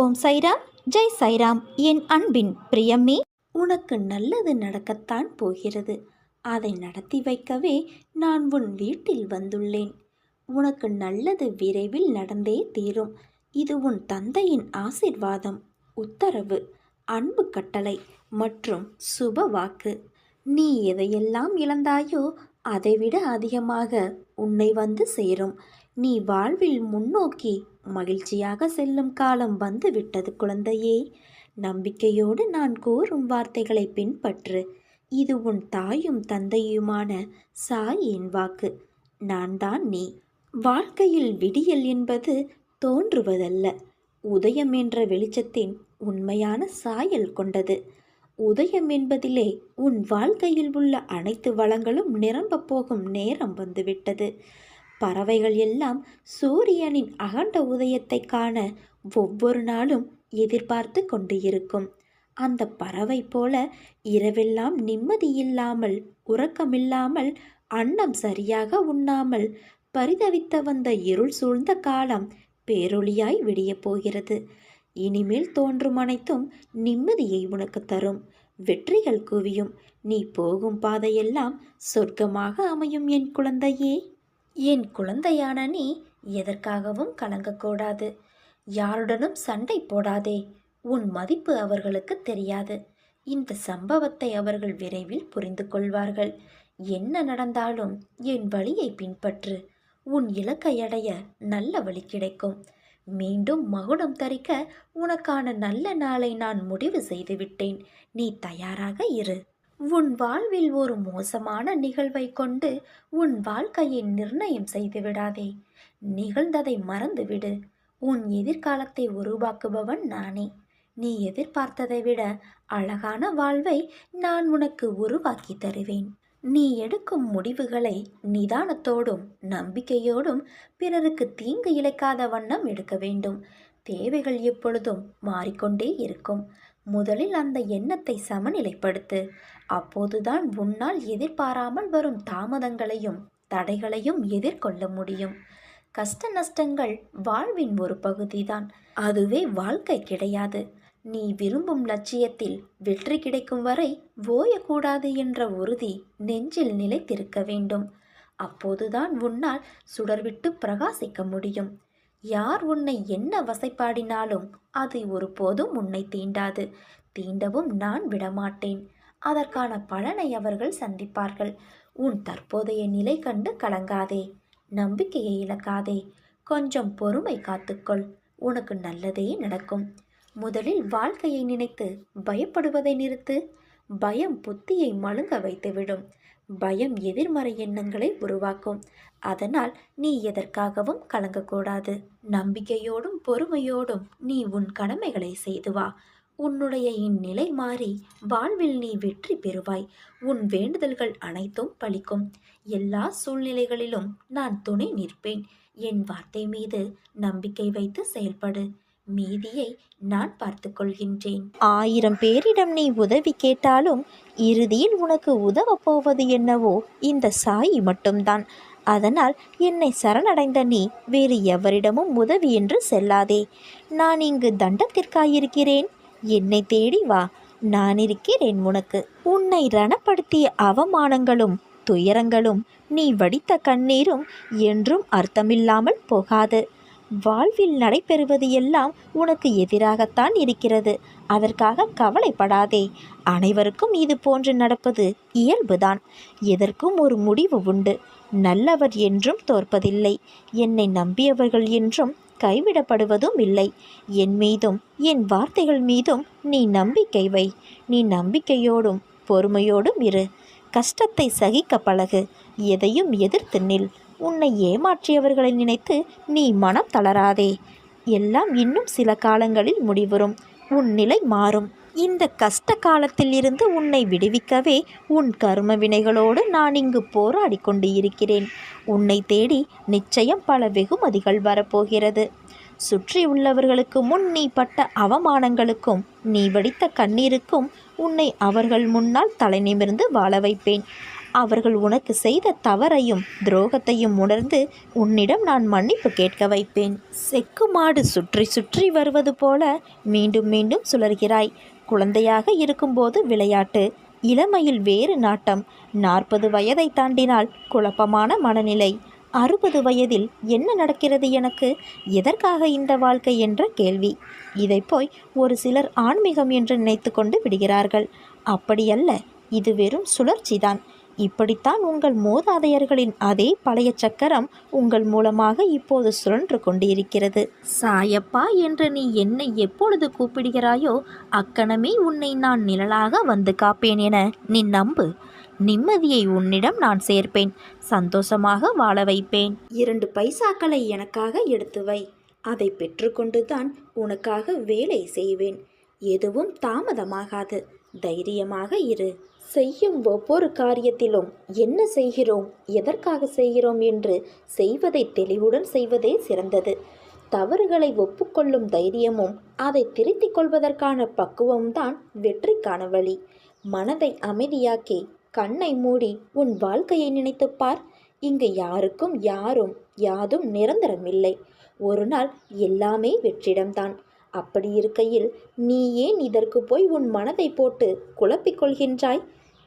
ஓம் சைராம். ஜெய் சைராம் என் அன்பின் பிரியமே. உனக்கு நல்லது நடக்கத்தான் போகிறது. அதை நடத்தி வைக்கவே நான் உன் வீட்டில் வந்துள்ளேன். உனக்கு நல்லது விரைவில் நடந்தே தீரும். இது உன் தந்தையின் ஆசிர்வாதம். உத்தரவு அன்பு கட்டளை மற்றும் சுப வாக்கு. நீ எதையெல்லாம் இழந்தாயோ அதைவிட அதிகமாக உன்னை வந்து சேரும். நீ வாழ்வில் முன்னோக்கி மகிழ்ச்சியாக செல்லும் காலம் வந்து விட்டது குழந்தையே. நம்பிக்கையோடு நான் கூறும் வார்த்தைகளை பின்பற்று. இது உன் தாயும் தந்தையுமான சாயின் வாக்கு. நான் தான் நீ. வாழ்க்கையில் விடியல் என்பது தோன்றுவதல்ல. உதயம் என்ற வெளிச்சத்தின் உண்மையான சாயல் கொண்டது. உதயம் என்பதிலே உன் வாழ்க்கையில் உள்ள அனைத்து வளங்களும் நிரம்பப் போகும் நேரம் வந்துவிட்டது. பறவைகள் எல்லாம் சூரியனின் அகண்ட உதயத்தை காண ஒவ்வொரு நாளும் எதிர்பார்த்து கொண்டு இருக்கும். அந்த பறவை போல இரவெல்லாம் நிம்மதியில்லாமல் உறக்கமில்லாமல் அன்னம் சரியாக உண்ணாமல் பரிதவித்த வந்த இருள் சூழ்ந்த காலம் பேரொளியாய் விடியப் போகிறது. இனிமேல் தோன்றும் அனைத்தும் நிம்மதியை உனக்கு தரும். வெற்றிகள் குவியும். நீ போகும் பாதையெல்லாம் சொர்க்கமாக அமையும் என் குழந்தையே. என் குழந்தையான நீ எதற்காகவும் கலங்கக்கூடாது. யாருடனும் சண்டை போடாதே. உன் மதிப்பு அவர்களுக்கு தெரியாது. இந்த சம்பவத்தை அவர்கள் விரைவில் புரிந்து கொள்வார்கள். என்ன நடந்தாலும் என் வழியை பின்பற்று. உன் இலக்கை அடைய நல்ல வழி கிடைக்கும். மீண்டும் மகுடம் தரிக்க உனக்கான நல்ல நாளை நான் முடிவு செய்துவிட்டேன். நீ தயாராக இரு. உன் வாழ்வில் ஒரு மோசமான நிகழ்வை கொண்டு உன் வாழ்க்கையை நிர்ணயம் செய்து விடாதே. நிகழ்ந்ததை மறந்துவிடு. உன் எதிர்காலத்தை உருவாக்குபவன் நானே. நீ எதிர்பார்த்ததை விட அழகான வாழ்வை நான் உனக்கு உருவாக்கி தருவேன். நீ எடுக்கும் முடிவுகளை நிதானத்தோடும் நம்பிக்கையோடும் பிறருக்கு தீங்கு இழைக்காத வண்ணம் எடுக்க வேண்டும். தேவைகள் எப்பொழுதும் மாறிக்கொண்டே இருக்கும். முதலில் அந்த எண்ணத்தை சமநிலைப்படுத்து. அப்போதுதான் உன்னால் எதிர்பாராமல் வரும் தாமதங்களையும் தடைகளையும் எதிர்கொள்ள முடியும். கஷ்ட நஷ்டங்கள் வாழ்வின் ஒரு பகுதிதான். அதுவே வாழ்க்கை கிடையாது. நீ விரும்பும் லட்சியத்தில் வெற்றி கிடைக்கும் வரை ஓயக்கூடாது என்ற உறுதி நெஞ்சில் நிலைத்திருக்க வேண்டும். அப்போதுதான் உன்னால் சுடர்விட்டு பிரகாசிக்க முடியும். யார் உன்னை என்ன வசைப்பாடினாலும் அது ஒருபோதும் உன்னை தீண்டாது. தீண்டவும் நான் விடமாட்டேன். அதற்கான பலனை அவர்கள் சந்திப்பார்கள். உன் தற்போதைய நிலை கண்டு கலங்காதே. நம்பிக்கையை இழக்காதே. கொஞ்சம் பொறுமை காத்துக்கொள். உனக்கு நல்லதே நடக்கும். முதலில் வாழ்க்கையை நினைத்து பயப்படுவதை நிறுத்து. பயம் புத்தியை மழுங்க வைத்துவிடும். பயம் எதிர்மறை எண்ணங்களை உருவாக்கும். அதனால் நீ எதற்காகவும் கலங்கக்கூடாது. நம்பிக்கையோடும் பொறுமையோடும் நீ உன் கடமைகளை செய்து வா. உன்னுடைய இந்நிலை மாறி வாழ்வில் நீ வெற்றி பெறுவாய். உன் வேண்டுதல்கள் அனைத்தும் பலிக்கும் எல்லா சூழ்நிலைகளிலும் நான் துணை நிற்பேன். என் வார்த்தை மீது நம்பிக்கை வைத்து செயல்படு. மீதியை நான் பார்த்து கொள்கின்றேன். ஆயிரம் பேரிடம் நீ உதவி கேட்டாலும் இறுதியில் உனக்கு உதவப் போவது என்னவோ இந்த சாயி மட்டும்தான். அதனால் என்னை சரணடைந்த நீ வேறு எவரிடமும் உதவி என்று செல்லாதே. நான் இங்கு தண்டத்திற்காயிருக்கிறேன். என்னை தேடி வா. நான் இருக்கிறேன் உனக்கு. உன்னை ரணப்படுத்திய அவமானங்களும் துயரங்களும் நீ வடித்த கண்ணீரும் என்றும் அர்த்தமில்லாமல் போகாது. வாழ்வில் நடைபெறுவது எல்லாம் உனக்கு எதிராகத்தான் இருக்கிறது. அதற்காக கவலைப்படாதே. அனைவருக்கும் இது போன்று நடப்பது இயல்புதான். எதற்கும் ஒரு முடிவு உண்டு. நல்லவர் என்றும் தோற்பதில்லை. என்னை நம்பியவர்கள் என்றும் கைவிடப்படுவதும் இல்லை. என் மீதும் என் வார்த்தைகள் மீதும் நீ நம்பிக்கை வை. நீ நம்பிக்கையோடும் பொறுமையோடும் இரு. கஷ்டத்தை சகிக்க பழகு. எதையும் எதிர்த்து நில். உன்னை ஏமாற்றியவர்களை நினைத்து நீ மனம் தளராதே. எல்லாம் இன்னும் சில காலங்களில் முடிவரும் உன் நிலை மாறும். இந்த கஷ்ட காலத்தில் இருந்து உன்னை விடுவிக்கவே உன் கர்ம வினைகளோடு நான் இங்கு போராடி கொண்டு இருக்கிறேன் உன்னை தேடி நிச்சயம் பல வெகுமதிகள் வரப்போகிறது. சுற்றி உள்ளவர்களுக்கு முன் நீ பட்ட அவமானங்களுக்கும் நீ வடித்த கண்ணீருக்கும் உன்னை அவர்கள் முன்னால் தலை நிமிர்ந்து வாழ வைப்பேன். அவர்கள் உனக்கு செய்த தவறையும் துரோகத்தையும் உணர்ந்து உன்னிடம் நான் மன்னிப்பு கேட்க வைப்பேன். செக்கு மாடு சுற்றி சுற்றி வருவது போல மீண்டும் மீண்டும் சுழல்கிறாய். குழந்தையாக இருக்கும்போது விளையாட்டு. இளமையில் வேறு நாட்டம். நாற்பது வயதை தாண்டினால் குழப்பமான மனநிலை. அறுபது வயதில் என்ன நடக்கிறது எனக்கு? எதற்காக இந்த வாழ்க்கை என்ற கேள்வி. இதை போய் ஒரு சிலர் ஆன்மீகம் என்று நினைத்து கொண்டு விடுகிறார்கள். அப்படியல்ல இது வெறும் சுழற்சிதான். இப்படித்தான் உங்கள் மூதாதையர்களின் அதே பழைய சக்கரம் உங்கள் மூலமாக இப்போது சுழன்று கொண்டிருக்கிறது. சாயப்பா என்று நீ என்னை எப்பொழுது கூப்பிடுகிறாயோ அக்கணமே உன்னை நான் நிழலாக வந்து காப்பேன் என நீ நம்பு. நிம்மதியை உன்னிடம் நான் சேர்ப்பேன். சந்தோஷமாக வாழ வைப்பேன். இரண்டு பைசாக்களை எனக்காக எடுத்து வை. அதை பெற்றுக்கொண்டுதான் உனக்காக வேலை செய்வேன். எதுவும் தாமதமாகாது. தைரியமாக இரு. செய்யும் ஒவ்வொரு காரியத்திலும் என்ன செய்கிறோம்? எதற்காக செய்கிறோம் என்று செய்வதை தெளிவுடன் செய்வதே சிறந்தது. தவறுகளை ஒப்புக்கொள்ளும் தைரியமும் அதை திருத்திக் கொள்வதற்கான பக்குவம்தான் வெற்றிக்கான வழி. மனதை அமைதியாக்கி கண்ணை மூடி உன் வாழ்க்கையை நினைத்துப் பார். இங்கு யாருக்கும் யாரும் யாதும் நிரந்தரமில்லை. ஒரு நாள் எல்லாமே வெற்றிடம்தான். அப்படி இருக்கையில் நீ ஏன் இதற்கு போய் உன் மனதை போட்டு குழப்பிக் கொள்கின்றாய்?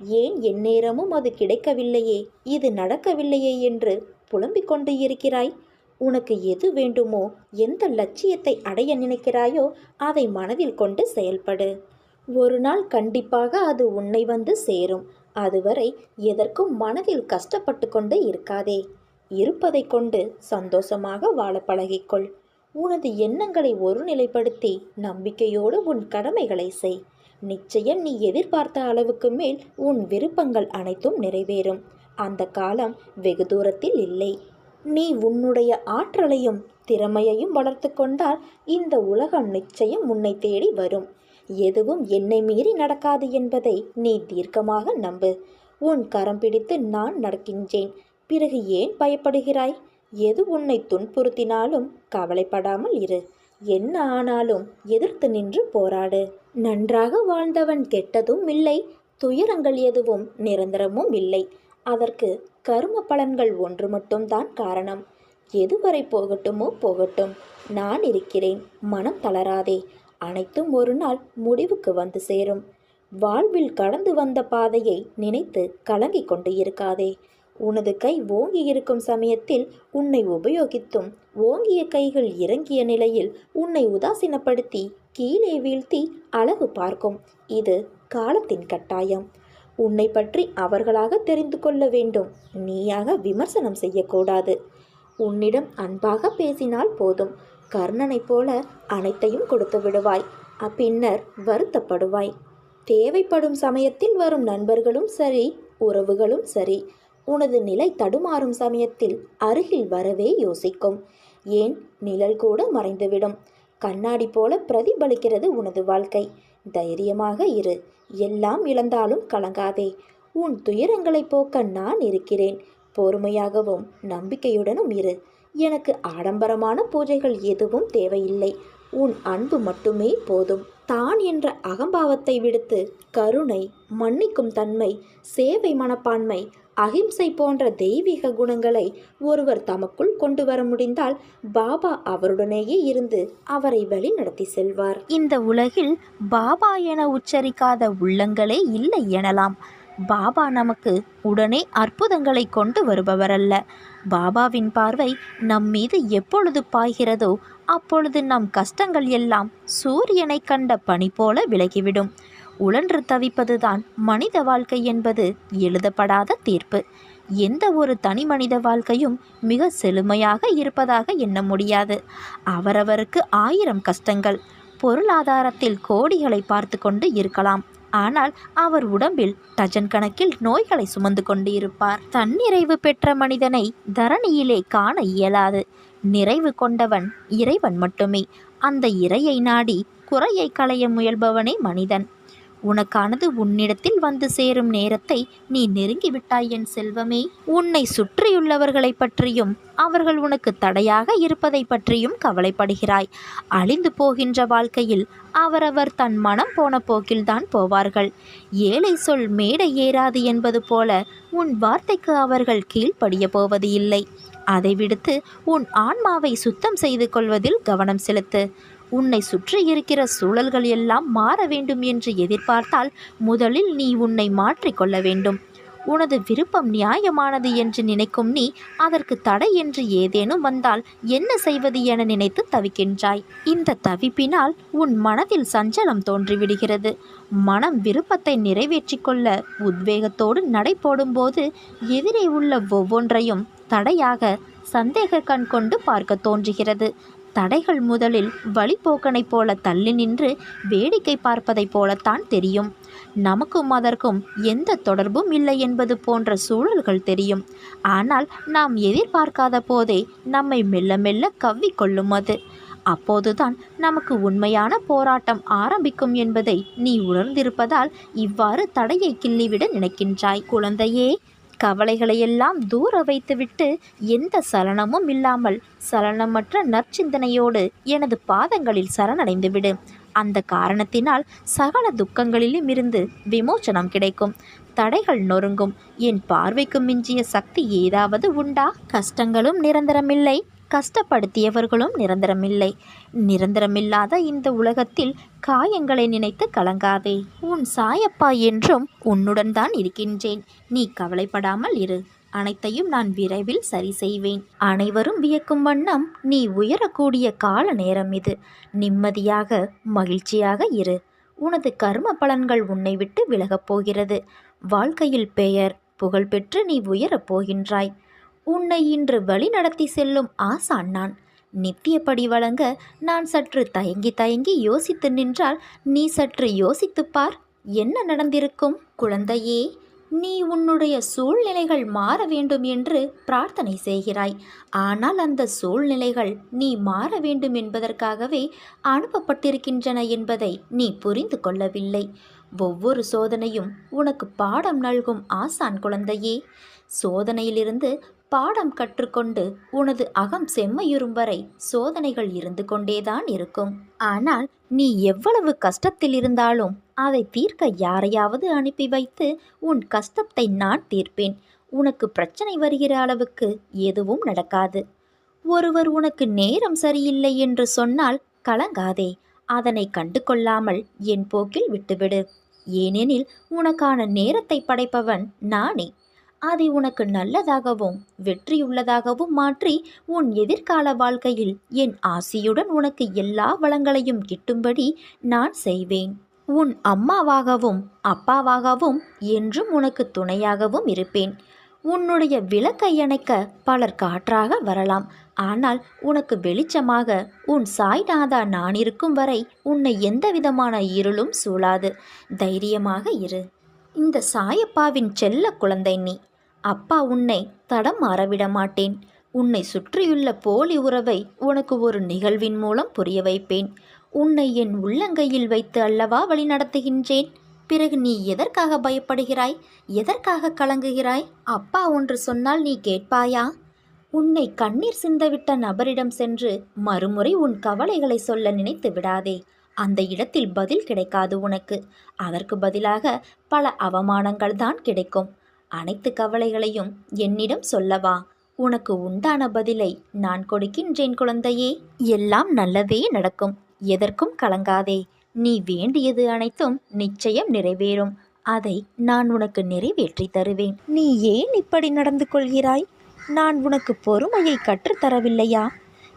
ஏன் எந்நேரமும் அது கிடைக்கவில்லையே? இது நடக்கவில்லையே என்று புலம்பிக் கொண்டு இருக்கிறாய்? உனக்கு எது வேண்டுமோ எந்த லட்சியத்தை அடைய நினைக்கிறாயோ அதை மனதில் கொண்டு செயல்படு. ஒரு நாள் கண்டிப்பாக அது உன்னை வந்து சேரும். அதுவரை எதற்கும் மனதில் கஷ்டப்பட்டு கொண்டு இருக்காதே. இருப்பதை கொண்டு சந்தோஷமாக வாழ பழகிக்கொள். உனது எண்ணங்களை ஒருநிலைப்படுத்தி நம்பிக்கையோடு உன் கடமைகளை செய். நிச்சயம் நீ எதிர்பார்த்த அளவுக்கு மேல் உன் விருப்பங்கள் அனைத்தும் நிறைவேறும். அந்த காலம் வெகு தூரத்தில் இல்லை. நீ உன்னுடைய ஆற்றலையும் திறமையையும் வளர்த்து கொண்டால் இந்த உலகம் நிச்சயம் உன்னை தேடி வரும். எதுவும் என்னை மீறி நடக்காது என்பதை நீ தீர்க்கமாக நம்பு. உன் கரம் பிடித்து நான் நடக்கின்றேன். பிறகு ஏன் பயப்படுகிறாய்? எது உன்னை துன்புறுத்தினாலும் கவலைப்படாமல் இரு. என்ன ஆனாலும் எதிர்த்து நின்று போராடு. நன்றாக வாழ்ந்தவன் கெட்டதும் இல்லை துயரங்கள் எதுவும் நிரந்தரமும் இல்லை. அதற்கு கரும பலன்கள் ஒன்று மட்டும்தான் காரணம். எதுவரை போகட்டுமோ போகட்டும். நான் இருக்கிறேன் மனம் தளராதே. அனைத்தும் ஒரு நாள் முடிவுக்கு வந்து சேரும். வாழ்வில் கடந்து வந்த பாதையை நினைத்து கலங்கிக் கொண்டு இருக்காதே. உனது கை ஓங்கி இருக்கும் சமயத்தில் உன்னை உபயோகித்தும் ஓங்கிய கைகள் இறங்கிய நிலையில் உன்னை உதாசீனப்படுத்தி கீழே வீழ்த்தி அழகு பார்க்கும். இது காலத்தின் கட்டாயம். உன்னை பற்றி அவர்களாக தெரிந்து கொள்ள வேண்டும். நீயாக விமர்சனம் செய்யக்கூடாது. உன்னிடம் அன்பாக பேசினால் போதும். கர்ணனைப் போல அனைத்தையும் கொடுத்து விடுவாய். பின்னர் வருத்தப்படுவாய். தேவைப்படும் சமயத்தில் வரும் நண்பர்களும் சரி உறவுகளும் சரி. உனது நிலை தடுமாறும் சமயத்தில் அருகில் வரவே யோசிக்கும். ஏன்? நிழல் கூட மறைந்துவிடும். கண்ணாடி போல பிரதிபலிக்கிறது உனது வாழ்க்கை. தைரியமாக இரு. எல்லாம் இழந்தாலும் கலங்காதே. உன் துயரங்களை போக்க நான் இருக்கிறேன். பொறுமையாகவும் நம்பிக்கையுடனும் இரு. எனக்கு ஆடம்பரமான பூஜைகள் எதுவும் தேவையில்லை. உன் அன்பு மட்டுமே போதும். தான் என்ற அகம்பாவத்தை விடுத்து கருணை மன்னிக்கும் தன்மை சேவை மனப்பான்மை அகிம்சை போன்ற தெய்வீக குணங்களை ஒருவர் தமக்குள் கொண்டு வர முடிந்தால் பாபா அவருடனேயே இருந்து அவரை வழி நடத்தி செல்வார். இந்த உலகில் பாபா என உச்சரிக்காத உள்ளங்களே இல்லை எனலாம். பாபா நமக்கு உடனே அற்புதங்களை கொண்டு வருபவரல்ல. பாபாவின் பார்வை நம் மீது எப்பொழுது பாய்கிறதோ அப்பொழுது நம் கஷ்டங்கள் எல்லாம் சூரியனை கண்ட பனி போல விலகிவிடும். உழன்று தவிப்பதுதான் மனித வாழ்க்கை என்பது எழுதப்படாத தீர்ப்பு. எந்த ஒரு தனி மனித வாழ்க்கையும் மிக செழுமையாக இருப்பதாக எண்ண முடியாது. அவரவருக்கு ஆயிரம் கஷ்டங்கள் பொருளாதாரத்தில் கோடிகளை பார்த்து கொண்டு இருக்கலாம். ஆனால் அவர் உடம்பில் டஜன் கணக்கில் நோய்களை சுமந்து கொண்டு இருப்பார் தன்னிறைவு பெற்ற மனிதனை தரணியிலே காண இயலாது. நிறைவு கொண்டவன் இறைவன் மட்டுமே. அந்த இறையை நாடி குறையை களைய முயல்பவனே மனிதன். உனக்கானது உன்னிடத்தில் வந்து சேரும் நேரத்தை நீ நெருங்கிவிட்டாய் என் செல்வமே. உன்னை சுற்றியுள்ளவர்களைப் பற்றியும் அவர்கள் உனக்கு தடையாக இருப்பதை பற்றியும் கவலைப்படுகிறாய். அழிந்து போகின்ற வாழ்க்கையில் அவரவர் தன் மனம் போன போக்கில்தான் போவார்கள். ஏழை சொல் மேடை ஏறாது என்பது போல உன் வார்த்தைக்கு அவர்கள் கீழ்ப்படிய போவது இல்லை. அதை விடுத்து உன் ஆன்மாவை சுத்தம் செய்து கொள்வதில் கவனம் செலுத்து. உன்னை சுற்றி இருக்கிற சூழல்கள் எல்லாம் மாற வேண்டும் என்று எதிர்பார்த்தால் முதலில் நீ உன்னை மாற்றிக்கொள்ள வேண்டும். உனது விருப்பம் நியாயமானது என்று நினைக்கும் நீ அதற்கு தடை என்று ஏதேனும் வந்தால் என்ன செய்வது என நினைத்து தவிக்கின்றாய். இந்த தவிப்பினால் உன் மனதில் சஞ்சலம் தோன்றிவிடுகிறது. மனம் விருப்பத்தை நிறைவேற்றிக் கொள்ள உத்வேகத்தோடு நடை போடும்போது எதிரே உள்ள ஒவ்வொன்றையும் தடையாக சந்தேக கண் கொண்டு பார்க்க தோன்றுகிறது. தடைகள் முதலில் வழிபோக்கனைப் போல தள்ளி நின்று வேடிக்கை பார்ப்பதைப் போலத்தான் தெரியும். நமக்கும் அதற்கும் எந்த தொடர்பும் இல்லை என்பது போன்ற சூழல்கள் தெரியும். ஆனால் நாம் எதிர்பார்க்காத போதே நம்மை மெல்ல மெல்ல கவ்விக்கொள்ளும் அது அப்போதுதான் நமக்கு உண்மையான போராட்டம் ஆரம்பிக்கும் என்பதை நீ உணர்ந்திருப்பதால் இவ்வாறு தடையை கிள்ளிவிட நினைக்கின்றாய் குழந்தையே. கவலைகளையெல்லாம் தூர வைத்துவிட்டு எந்த சலனமும் இல்லாமல் சலனமற்ற நற்சிந்தனையோடு எனது பாதங்களில் சரணடைந்துவிடு. அந்த காரணத்தினால் சகல துக்கங்களிலும் இருந்து விமோச்சனம் கிடைக்கும். தடைகள் நொறுங்கும். என் பார்வைக்கு மிஞ்சிய சக்தி ஏதாவது உண்டா? கஷ்டங்களும் நிரந்தரமில்லை. கஷ்டப்படுத்தியவர்களும் நிரந்தரமில்லை. நிரந்தரமில்லாத இந்த உலகத்தில் காயங்களை நினைத்து கலங்காதே. உன் சாயப்பா என்றும் உன்னுடன் தான் இருக்கின்றேன். நீ கவலைப்படாமல் இரு. அனைத்தையும் நான் விரைவில் சரி செய்வேன். அனைவரும் வியக்கும் வண்ணம் நீ உயரக்கூடிய கால நேரம் இது. நிம்மதியாக மகிழ்ச்சியாக இரு. உனது கர்ம பலன்கள் உன்னை விட்டு விலகப் போகிறது. வாழ்க்கையில் பெயர் புகழ்பெற்று நீ உயரப் போகின்றாய். உன்னை இன்று வழி நடத்தி செல்லும் ஆசான் நான் நித்தியப்படி வழங்க நான் சற்று தயங்கி தயங்கி யோசித்து நின்றால் நீ சற்று யோசித்துப் பார் என்ன நடந்திருக்கும் குழந்தையே? நீ உன்னுடைய சூழ்நிலைகள் மாற வேண்டும் என்று பிரார்த்தனை செய்கிறாய். ஆனால் அந்த சூழ்நிலைகள் நீ மாற வேண்டும் என்பதற்காகவே அனுப்பப்பட்டிருக்கின்றன என்பதை நீ புரிந்து கொள்ளவில்லை. ஒவ்வொரு சோதனையும் உனக்கு பாடம் நல்கும் ஆசான் குழந்தையே. சோதனையிலிருந்து பாடம் கற்றுக்கொண்டு உனது அகம் செம்மையுறும் வரை சோதனைகள் இருந்து கொண்டேதான் இருக்கும். ஆனால் நீ எவ்வளவு கஷ்டத்தில் இருந்தாலும் அதை தீர்க்க யாரையாவது அனுப்பி வைத்து உன் கஷ்டத்தை நான் தீர்ப்பேன். உனக்கு பிரச்சனை வருகிற அளவுக்கு எதுவும் நடக்காது. ஒருவர் உனக்கு நேரம் சரியில்லை என்று சொன்னால் கலங்காதே. அதனை கண்டு கொள்ளாமல் என் போக்கில் விட்டுவிடு. ஏனெனில் உனக்கான நேரத்தை படைப்பவன் நானே. அதை உனக்கு நல்லதாகவும் வெற்றியுள்ளதாகவும் மாற்றி உன் எதிர்கால வாழ்க்கையில் என் ஆசியுடன் உனக்கு எல்லா வளங்களையும் கிட்டும்படி நான் செய்வேன். உன் அம்மாவாகவும் அப்பாவாகவும் என்றும் உனக்கு துணையாகவும் இருப்பேன். உன்னுடைய விளக்கை அணைக்க பலர் காற்றாக வரலாம். ஆனால் உனக்கு வெளிச்சமாக உன் சாய்நாதா நான் இருக்கும் வரை உன்னை எந்த விதமான இருளும் சூழாது. தைரியமாக இரு. இந்த சாயப்பாவின் செல்ல குழந்தை நீ. அப்பா உன்னை தடம் மாறவிட மாட்டேன். உன்னை சுற்றியுள்ள போலி உறவை உனக்கு ஒரு நிகழ்வின் மூலம் புரிய வைப்பேன். உன்னை என் உள்ளங்கையில் வைத்து அல்லவா வழி நடத்துகின்றேன். பிறகு நீ எதற்காக பயப்படுகிறாய்? எதற்காக கலங்குகிறாய்? அப்பா ஒன்று சொன்னால் நீ கேட்பாயா? உன்னை கண்ணீர் சிந்தவிட்ட நபரிடம் சென்று மறுமுறை உன் கவலைகளை சொல்ல நினைத்து விடாதே. அந்த இடத்தில் பதில் கிடைக்காது உனக்கு. அதற்கு பதிலாக பல அவமானங்கள் தான் கிடைக்கும். அனைத்து கவலைகளையும் என்னிடம் சொல்லவா? உனக்கு உண்டான பதிலை நான் கொடுக்கின்றேன் குழந்தையே. எல்லாம் நல்லதே நடக்கும். எதற்கும் கலங்காதே. நீ வேண்டியது அனைத்தும் நிச்சயம் நிறைவேறும். அதை நான் உனக்கு நிறைவேற்றி தருவேன். நீ ஏன் இப்படி நடந்து கொள்கிறாய்? நான் உனக்கு பொறுமையை கற்றுத்தரவில்லையா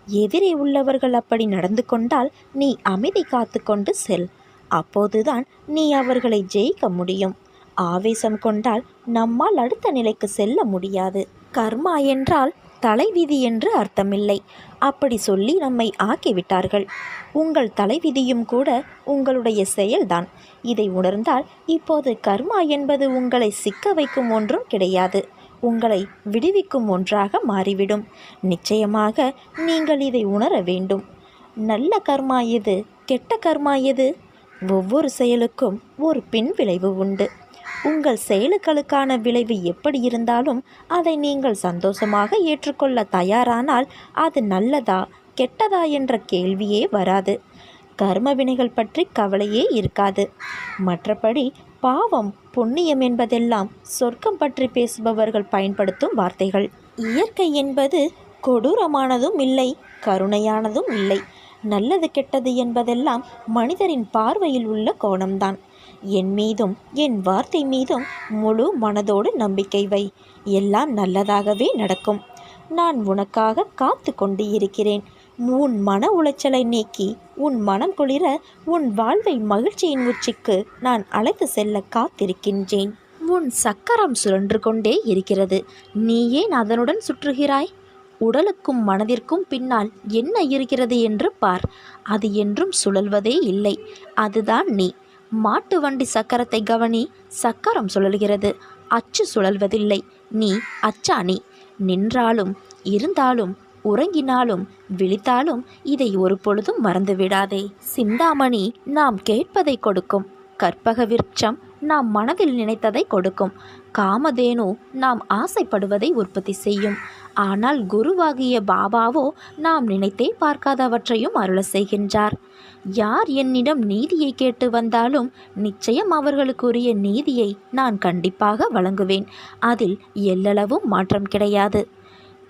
எதிரே உள்ளவர்கள் அப்படி நடந்து கொண்டால் நீ அமைதி காத்து கொண்டு செல். அப்போதுதான் நீ அவர்களை ஜெயிக்க முடியும். ஆவேசம் கொண்டால் நம்மால் அடுத்த நிலைக்கு செல்ல முடியாது. கர்மா என்றால் தலைவிதி என்று அர்த்தமில்லை. அப்படி சொல்லி நம்மை ஆக்கிவிட்டார்கள். உங்கள் தலைவிதியும் கூட உங்களுடைய செயல்தான். இதை உணர்ந்தால் இப்போது கர்மா என்பது உங்களை சிக்க வைக்கும் ஒன்றும் கிடையாது. உங்களை விடுவிக்கும் ஒன்றாக மாறிவிடும். நிச்சயமாக நீங்கள் இதை உணர வேண்டும். நல்ல கர்மா எது கெட்ட கர்மா எது? ஒவ்வொரு செயலுக்கும் ஒரு பின்விளைவு உண்டு. உங்கள் செயலுக்களுக்கான விளைவு எப்படி இருந்தாலும் அதை நீங்கள் சந்தோஷமாக ஏற்றுக்கொள்ள தயாரானால் அது நல்லதா கெட்டதா என்ற கேள்வியே வராது. கர்ம வினைகள் பற்றி கவலையே இருக்காது. மற்றபடி பாவம் புண்ணியம் என்பதெல்லாம் சொர்க்கம் பற்றி பேசுபவர்கள் பயன்படுத்தும் வார்த்தைகள். இயற்கை என்பது கொடூரமானதும் இல்லை கருணையானதும் இல்லை. நல்லது கெட்டது என்பதெல்லாம் மனிதரின் பார்வையில் உள்ள கோணம்தான். என் மீதும் என் வார்த்தை மீதும் முழு மனதோடு நம்பிக்கை வை. எல்லாம் நல்லதாகவே நடக்கும். நான் உனக்காக காத்து கொண்டு இருக்கிறேன். உன் மன உளைச்சலை நீக்கி உன் மனம் குளிர உன் வாழ்வை மகிழ்ச்சியின் உச்சிக்கு நான் அழைத்து செல்ல காத்திருக்கின்றேன். உன் சக்கரம் சுழன்று கொண்டே இருக்கிறது. நீ ஏன் அதனுடன் சுற்றுகிறாய். உடலுக்கும் மனதிற்கும் பின்னால் என்ன இருக்கிறது என்று பார். அது என்றும் சுழல்வதே இல்லை. அதுதான் நீ. மாட்டு வண்டி சக்கரத்தை கவனி சக்கரம் சுழல்கிறது. அச்சு சுழல்வதில்லை. நீ அச்சாணி. நின்றாலும் இருந்தாலும் உறங்கினாலும் விழித்தாலும் இதை ஒரு பொழுதும் மறந்துவிடாதே சிந்தாமணி நாம் கேட்பதை கொடுக்கும். கற்பக விருட்சம் நாம் மனதில் நினைத்ததை கொடுக்கும். காமதேனு நாம் ஆசைப்படுவதை உற்பத்தி செய்யும். ஆனால் குருவாகிய பாபாவோ நாம் நினைத்தே பார்க்காதவற்றையும் அருள செய்கின்றார். யார் என்னிடம் நீதியை கேட்டு வந்தாலும் நிச்சயம் அவர்களுக்குரிய நீதியை நான் கண்டிப்பாக வழங்குவேன். அதில் எல்லளவும் மாற்றம் கிடையாது.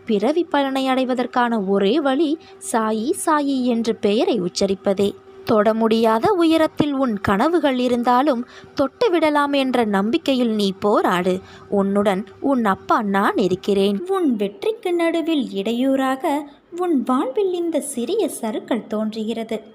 பிறவி பலனை அடைவதற்கான ஒரே வழி சாயி சாயி என்று பெயரை உச்சரிப்பதே. தொட முடியாத உயரத்தில் உன் கனவுகள் இருந்தாலும் தொட்டு விடலாம் என்ற நம்பிக்கையில் நீ போராடு. உன்னுடன் உன் அப்பா நான் இருக்கிறேன். உன் வெற்றிக்கு நடுவில் இடையூறாக உன் வாழ்வில் இந்த சிறிய சருக்கள் தோன்றுகிறது.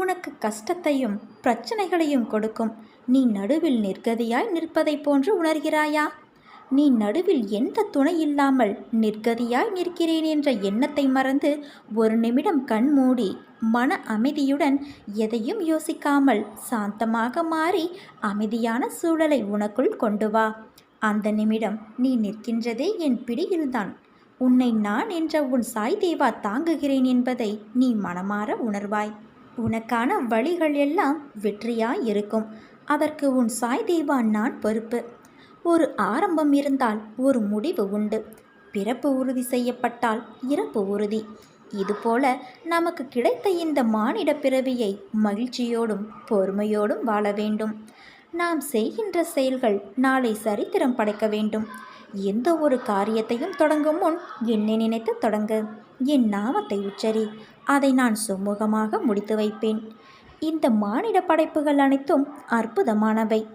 உனக்கு கஷ்டத்தையும் பிரச்சனைகளையும் கொடுக்கும். நீ நடுவில் நிர்கதியாய் நிற்பதைப் போன்று உணர்கிறாயா? நீ நடுவில் எந்த துணை இல்லாமல் நிர்கதியாய் நிற்கிறேன் என்ற எண்ணத்தை மறந்து ஒரு நிமிடம் கண் மூடி மன அமைதியுடன் எதையும் யோசிக்காமல் சாந்தமாக மாறி அமைதியான சூழலை உனக்குள் கொண்டு வா. அந்த நிமிடம் நீ நிற்கின்றதே என் பிடியில்தான். உன்னை நான் என்ற உன் சாய் தேவா தாங்குகிறேன் என்பதை நீ மனமாற உணர்வாய். உனக்கான வழிகள் எல்லாம் வெற்றியாய் இருக்கும் அதற்கு உன் சாய் தெய்வா நான் பொறுப்பு. ஒரு ஆரம்பம் இருந்தால் ஒரு முடிவு உண்டு. பிறப்பு உறுதி செய்யப்பட்டால் இறப்பு உறுதி. இதுபோல நமக்கு கிடைத்த இந்த மானிட பிறவியை மகிழ்ச்சியோடும் பொறுமையோடும் வாழ வேண்டும். நாம் செய்கின்ற செயல்கள் நாளை சரித்திரம் படைக்க வேண்டும். எந்த ஒரு காரியத்தையும் தொடங்கும் முன் என்னை நினைத்து தொடங்கு. என் நாமத்தை உச்சரி. அதை நான் சுமூகமாக முடித்து வைப்பேன். இந்த மானிட படைப்புகள் அனைத்தும் அற்புதமானவை.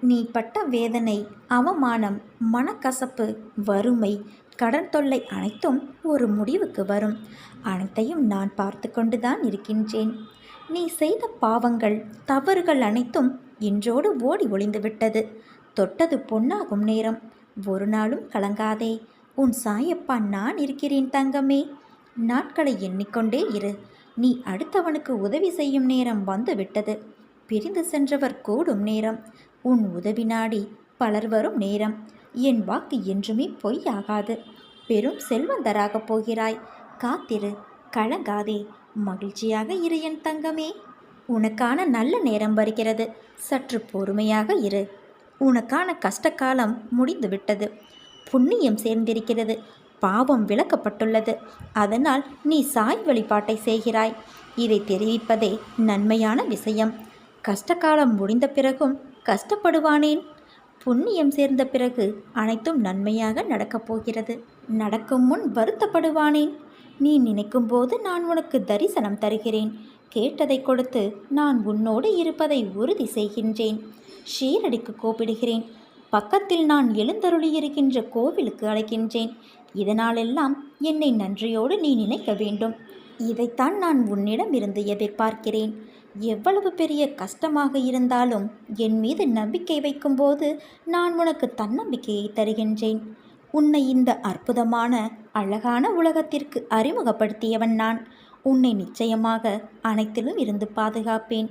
நீ பட்ட வேதனை அவமானம் மனக்கசப்பு வறுமை கடன் தொல்லை அனைத்தும் ஒரு முடிவுக்கு வரும். அனைத்தையும் நான் பார்த்து கொண்டுதான் இருக்கின்றேன். நீ செய்த பாவங்கள் தவறுகள் அனைத்தும் இன்றோடு ஓடி ஒளிந்து விட்டது. தொட்டது பொன்னாகும் நேரம். ஒரு நாளும் கலங்காதே. உன் சாயப்பா நான் இருக்கிறேன் தங்கமே. நாட்களை எண்ணிக்கொண்டே இரு. நீ அடுத்தவனுக்கு உதவி செய்யும் நேரம் வந்து விட்டது பிரிந்து சென்றவர் கூடும் நேரம். உன் உதவி நாடி பலர் வரும் நேரம். என் வாக்கு என்றுமே பொய்யாகாது. பெரும் செல்வந்தராகப் போகிறாய். காத்திரு. கலங்காதே. மகிழ்ச்சியாக இரு என் தங்கமே. உனக்கான நல்ல நேரம் வருகிறது. சற்று பொறுமையாக இரு. உனக்கான கஷ்டகாலம் முடிந்துவிட்டது. புண்ணியம் சேர்ந்திருக்கிறது. பாவம் விளக்கப்பட்டுள்ளது. அதனால் நீ சாய் வழிபாட்டை செய்கிறாய். இதை தெரிவிப்பதே நன்மையான விஷயம். கஷ்டகாலம் முடிந்த பிறகும் கஷ்டப்படுவானேன்? புண்ணியம் சேர்ந்த பிறகு அனைத்தும் நன்மையாக நடக்கப் போகிறது. நடக்கும் முன் வருத்தப்படுவானேன்? நீ நினைக்கும் போது நான் உனக்கு தரிசனம் தருகிறேன். கேட்டதை கொடுத்து நான் உன்னோடு இருப்பதை உறுதி செய்கின்றேன். ஷீரடிக்கு கூப்பிடுகிறேன். பக்கத்தில் நான் எழுந்தருளியிருக்கின்ற கோவிலுக்கு அழைக்கின்றேன். இதனாலெல்லாம் என்னை நன்றியோடு நீ நினைக்க வேண்டும். இதைத்தான் நான் உன்னிடம் இருந்து எதிர்பார்க்கிறேன். எவ்வளவு பெரிய கஷ்டமாக இருந்தாலும் என் மீது நம்பிக்கை வைக்கும்போது நான் உனக்கு தன்னம்பிக்கையை தருகின்றேன். உன்னை இந்த அற்புதமான அழகான உலகத்திற்கு அறிமுகப்படுத்தியவன் நான். உன்னை நிச்சயமாக அனைத்திலும் இருந்து பாதுகாப்பேன்.